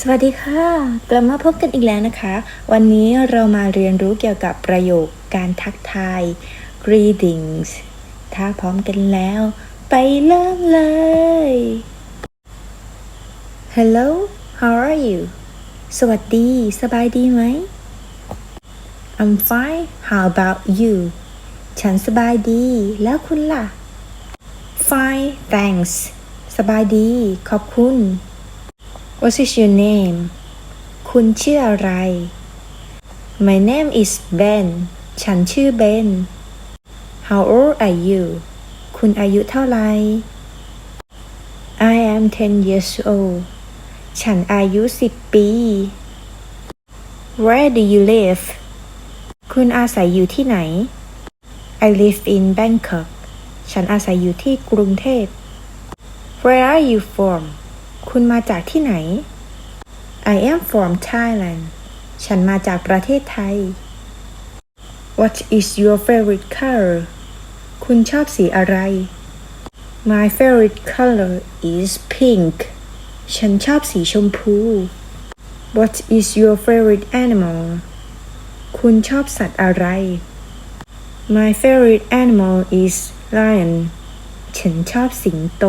สวัสดีค่ะ กลับมาพบกันอีกแล้วนะคะ วันนี้เรามาเรียนรู้เกี่ยวกับประโยคการทักทาย greetings ถ้าพร้อมกันแล้ว ไปเริ่มเลย Hello how are you สวัสดี สบายดีไหม I'm fine how about you ฉันสบายดี แล้วคุณล่ะ Fine thanks สบายดี ขอบคุณ What is your name คุณชื่ออะไร My name is Ben ฉันชื่อเบน How old are you คุณอายุเท่าไหร่ I am 10 years old ฉันอายุ 10 ปี Where do you live คุณอาศัยอยู่ที่ไหน I live in Bangkok ฉันอาศัยอยู่ที่กรุงเทพ Where are you from คุณมาจากที่ไหน I am from Thailand ฉันมาจากประเทศไทย What is your favorite color คุณชอบสีอะไร My favorite color is pink ฉันชอบสีชมพู What is your favorite animal คุณชอบสัตว์อะไร My favorite animal is lion ฉันชอบสิงโต